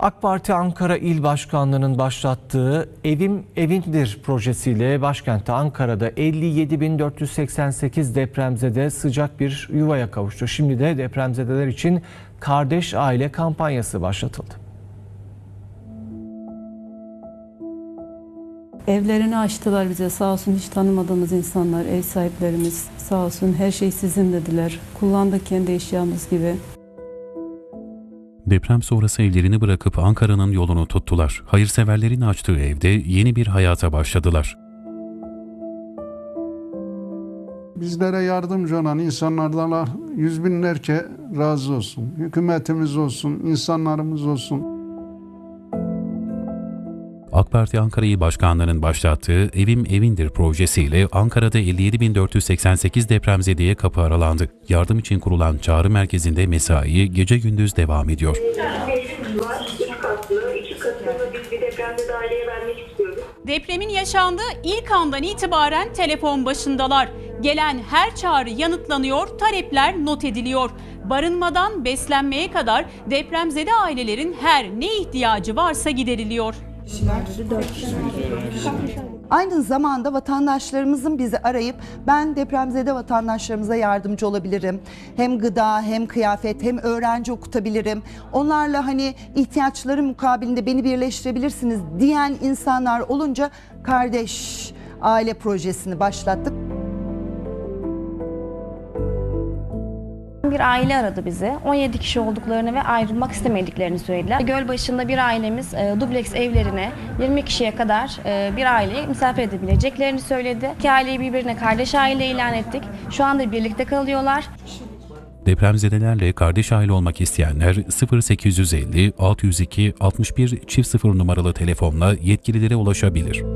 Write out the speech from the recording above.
AK Parti Ankara İl Başkanlığı'nın başlattığı Evim Evindir projesiyle başkentte Ankara'da 57.488 depremzede sıcak bir yuvaya kavuştu. Şimdi de depremzedeler için Kardeş Aile kampanyası başlatıldı. Evlerini açtılar bize sağ olsun hiç tanımadığımız insanlar, ev sahiplerimiz sağ olsun her şey sizin dediler. Kullandık kendi eşyamız gibi. Deprem sonrası evlerini bırakıp Ankara'nın yolunu tuttular. Hayırseverlerin açtığı evde yeni bir hayata başladılar. Bizlere yardımcı olan insanlardan yüz binlerce razı olsun. Hükümetimiz olsun, insanlarımız olsun. AK Parti Ankara İl Başkanlığı'nın başlattığı Evim Evindir projesiyle Ankara'da 57.488 depremzedeye kapı aralandı. Yardım için kurulan çağrı merkezinde mesai gece gündüz devam ediyor. Depremin yaşandığı ilk andan itibaren telefon başındalar. Gelen her çağrı yanıtlanıyor, talepler not ediliyor. Barınmadan beslenmeye kadar depremzede ailelerin her ne ihtiyacı varsa gideriliyor. Aynı zamanda vatandaşlarımızın bizi arayıp ben depremzede vatandaşlarımıza yardımcı olabilirim. Hem gıda hem kıyafet hem öğrenci okutabilirim. Onlarla hani ihtiyaçları mukabilinde beni birleştirebilirsiniz diyen insanlar olunca kardeş aile projesini başlattık. Bir aile aradı bizi. 17 kişi olduklarını ve ayrılmak istemediklerini söylediler. Gölbaşı'nda bir ailemiz e, dubleks evlerine 20 kişiye kadar e, bir aileyi misafir edebileceklerini söyledi. İki aileyi birbirine kardeş aile ilan ettik. Şu anda birlikte kalıyorlar. Depremzedelerle kardeş aile olmak isteyenler 0850 602 61 çift 0 numaralı telefonla yetkililere ulaşabilir.